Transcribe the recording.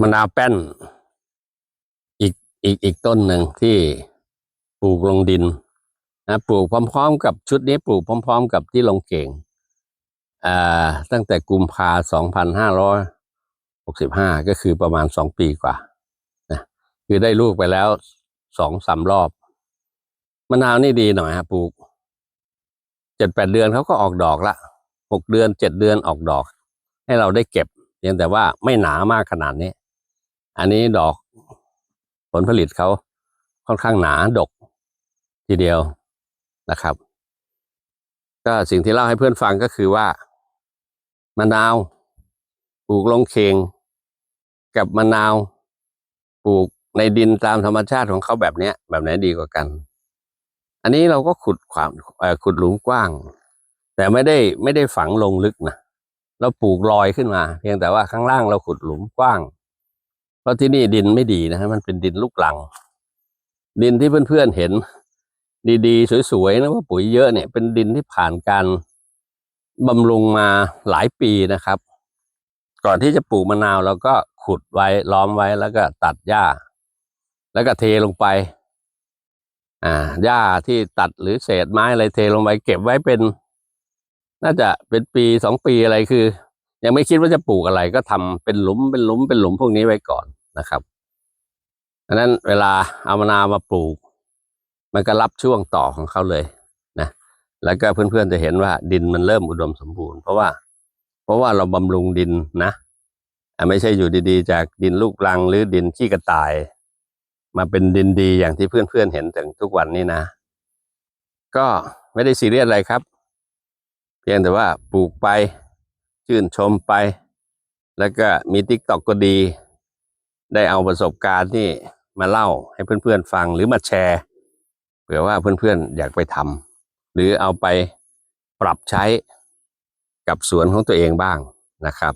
มะนาวแป้น อีกอีกอีกต้นหนึ่งที่ปลูกลงดินนะปลูกพร้อม ๆ กับชุดนี้ปลูกพร้อม ๆ กับที่ลงเก่งอ่าตั้งแต่กุมภาสองพันห้าร้อยหกสิบห้าก็คือประมาณสองปีกว่านะคือได้ลูกไปแล้วสองสามรอบมะนาวนี่ดีหน่อยฮะปลูกเจ็ดแปดเดือนเขาก็ออกดอกละหกเดือนเจ็ดเดือนออกดอก ให้เราได้เก็บเพียงแต่ว่าไม่หนามากขนาดนี้ อันนี้ดอกผลผลิตเขาค่อนข้างหนาดกทีเดียวนะครับ ก็สิ่งที่เล่าให้เพื่อนฟังก็คือว่ามะนาวปลูกลงเคงกับมะนาวปลูกในดินตามธรรมชาติของเขาแบบเนี้ย แบบไหนดีกว่ากัน อันนี้เราก็ขุดความขุดหลุมกว้าง แต่ไม่ได้ไม่ได้ฝังลงลึกนะเราปลูกลอยขึ้นมา เพียงแต่ว่าข้างล่างเราขุดหลุมกว้าง เพราะที่นี่ดินไม่ดีนะฮะมันเป็นดินลูกหลัง ดินที่เพื่อนๆเห็น ดีๆ สวยๆนะว่าปุ๋ยเยอะเนี่ย เป็นดินที่ผ่านการบำรุงมาหลายปีนะครับ ก่อนที่จะปลูกมะนาวเราก็ขุดไว้ล้อมไว้แล้วก็ตัดหญ้า แล้วก็เทลงไป อ่าหญ้าที่ตัดหรือเศษไม้อะไรเทลงไปเก็บไว้เป็น น่าจะเป็นปีสองปีอะไรคือ ยังไม่คิดว่าจะปลูกอะไรก็ทำเป็นหลุมเป็นหลุมเป็นหลุมพวกนี้ไว้ก่อน นะครับดังนั้นเวลาเอามะนาวมาปลูก มันก็รับช่วงต่อของเขาเลยนะแล้วก็เพื่อนๆจะเห็นว่าดินมันเริ่มอุดมสมบูรณ์เพราะว่า เพราะว่าเราบำรุงดินนะไม่ใช่อยู่ดีๆ จากดินลูกรังหรือดินขี้กระต่าย มาเป็นดินดีอย่างที่เพื่อนๆเห็นถึงทุกวันนี้นะ ก็ไม่ได้ซีเรียสอะไรครับ เพียงแต่ว่าปลูกไปชื่นชมไป แล้วก็มีทิกตอกก็ดี ได้เอาประสบการณ์ที่มาเล่าให้เพื่อนๆฟังหรือมาแชร์เผื่อว่าเพื่อนๆอยากไปทำหรือเอาไปปรับใช้กับสวนของตัวเองบ้างนะครับ